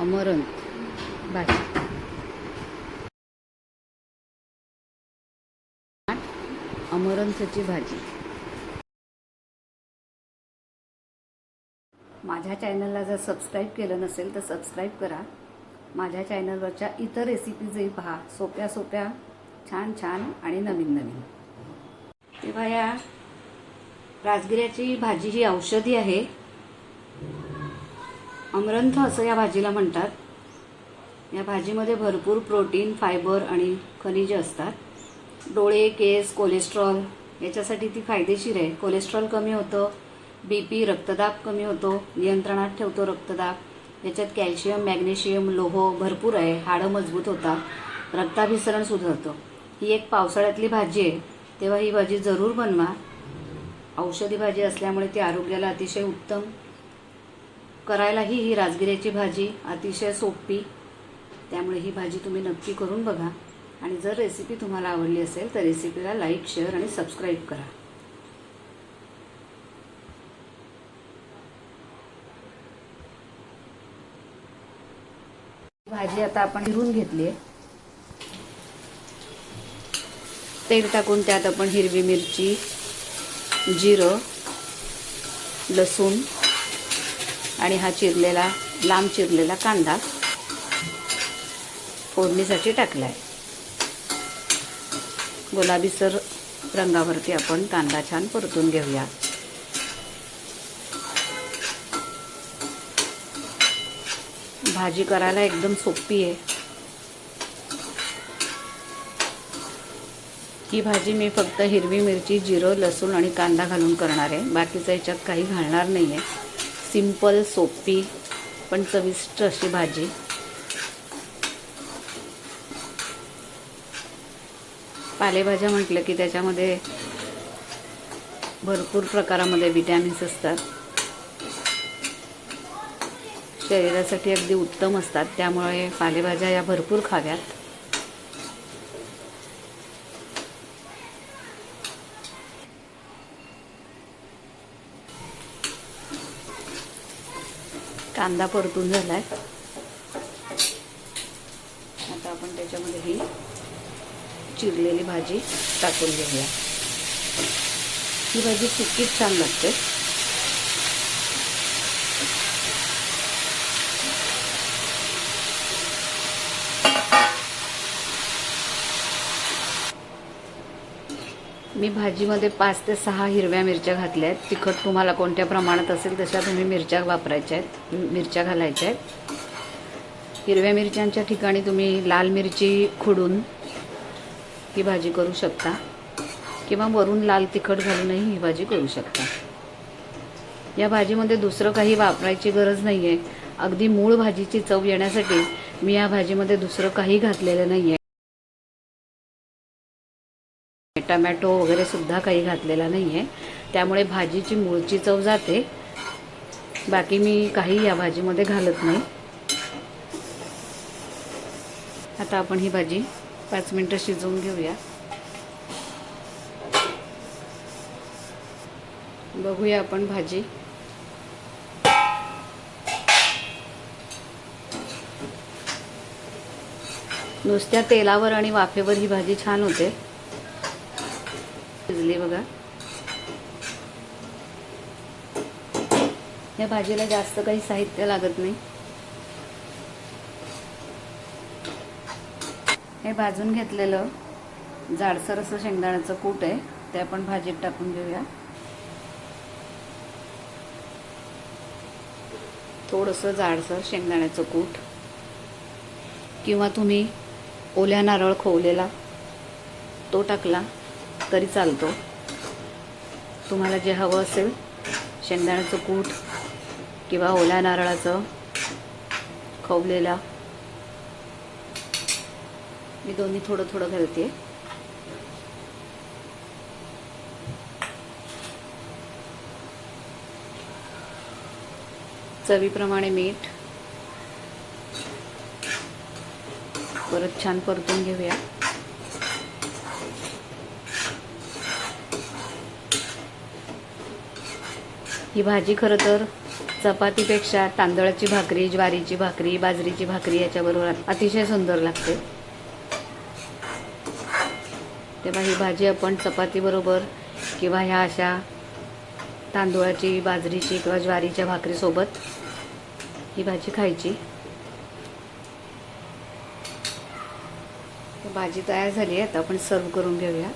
अमरंत भाजी अमरंथची भाजी. माझ्या चॅनलला जर सबस्क्राईब केलं नसेल तर सबस्क्राईब करा. माझ्या चॅनलवरच्या इतर रेसिपीजही पहा. सोप्या सोप्या छान छान आणि नवीन नवीन. तेव्हा या राजगिऱ्याची भाजी ही औषधी आहे. अमरंथ असं या भाजीला म्हणतात. या भाजीमध्ये भरपूर प्रोटीन फायबर आणि खनिजे असतात. डोळे केस कोलेस्ट्रॉल याच्यासाठी ती फायदेशीर आहे. कोलेस्ट्रॉल कमी होतं बी पी रक्तदाब कमी होतो नियंत्रणात ठेवतो रक्तदाब. याच्यात कॅल्शियम मॅग्नेशियम लोह भरपूर आहे हाडं मजबूत होतात रक्ताभिसरण सुधारतं. ही एक पावसाळ्यातली भाजी आहे. तेव्हा ही भाजी जरूर बनवा. औषधी भाजी असल्यामुळे ती आरोग्याला अतिशय उत्तम करायलाही ही राजगिऱ्याची भाजी अतिशय सोपी. त्यामुळे ही भाजी तुम्ही नक्की करून बघा. आणि जर रेसिपी तुम्हाला आवडली असेल तर रेसिपीला लाईक शेअर आणि सबस्क्राईब करा. भाजी आता आपण हिरून घेतली आहे. तेल टाकून त्यात आपण हिरवी मिरची जिरं लसूण आणि हा चिरलेला लांब चिरलेला कांदा फोडणीसाठी टाकलाय. गुलाबीसर रंगावरती आपण कांदा छान परतून घेऊया. भाजी करायला एकदम सोपी आहे. ही भाजी मी फक्त हिरवी मिरची जिरं लसूण आणि कांदा घालून करणार आहे. बाकीचं याच्यात काही घालणार नाही आहे सिंपल सोपी पण चविष्ट अशी भाजी. पालेभाज्या म्हटलं की त्याच्यामध्ये भरपूर प्रकारामध्ये विटॅमिन्स असतात. शरीरासाठी अगदी उत्तम असतात. त्यामुळे पालेभाज्या या भरपूर खाव्यात. कांदा परतून झालाय. आता आपण त्याच्यामध्ये ही चिरलेली भाजी टाकून घेऊया. ही भाजी सुकीच छान लागते. मी भाजीमध्ये पाच ते सहा हिरव्या मिरच्या घातल्या आहेत. तिखट तुम्हाला कोणत्या प्रमाणात असेल तशा तुम्ही मिरच्या वापरायच्या आहेत. मिरच्या घालायच्या आहेत. हिरव्या मिरच्यांच्या ठिकाणी तुम्ही लाल मिरची खुडून ही भाजी करू शकता. किंवा वरून लाल तिखट घालूनही ही भाजी करू शकता. या भाजीमध्ये दुसरं काही वापरायची गरज नाही आहे अगदी मूळ भाजीची चव येण्यासाठी मी या भाजीमध्ये दुसरं काही घातलेलं नाही आहे टमॅटो वगैरे सुद्धा काही घातलेला नाही आहे त्यामुळे भाजीची मूळची चव जाते. बाकी मी काही या भाजीमध्ये घालत नाही. आता आपण ही भाजी पाच मिनटं शिजवून घेऊया. बघूया आपण भाजी. नुसत्या तेलावर आणि वाफेवर ही भाजी छान होते. भाजले बघा. या भाजीला जास्त काही साहित्य लागत नाही. हे भाजून घेतलेलं जाडसर असं शेंगदाण्याचं कूट आहे. ते आपण भाजीत टाकून घेऊया. थोडंसं जाडसर शेंगदाण्याचं कूट. किंवा तुम्ही ओल्या नारळ खोवलेला तो टाकला. तरी चालतो. तुम्हाला जे हवं असेल शेंगदाण्याचं कूट किंवा ओल्या नारळाचं खवलेला. मी दोन्ही थोडं थोडं घालते. चवीप्रमाणे मीठ. परत छान परतून घेऊया. ही भाजी खरं तर चपातीपेक्षा तांदळाची भाकरी ज्वारीची भाकरी बाजरीची भाकरी याच्याबरोबर अतिशय सुंदर लागते. तेव्हा ही भाजी आपण चपातीबरोबर किंवा ह्या अशा तांदूळाची बाजरीची किंवा ज्वारीच्या भाकरीसोबत ही भाजी खायची. भाजी तयार झाली आहे आता आपण सर्व करून घेऊया.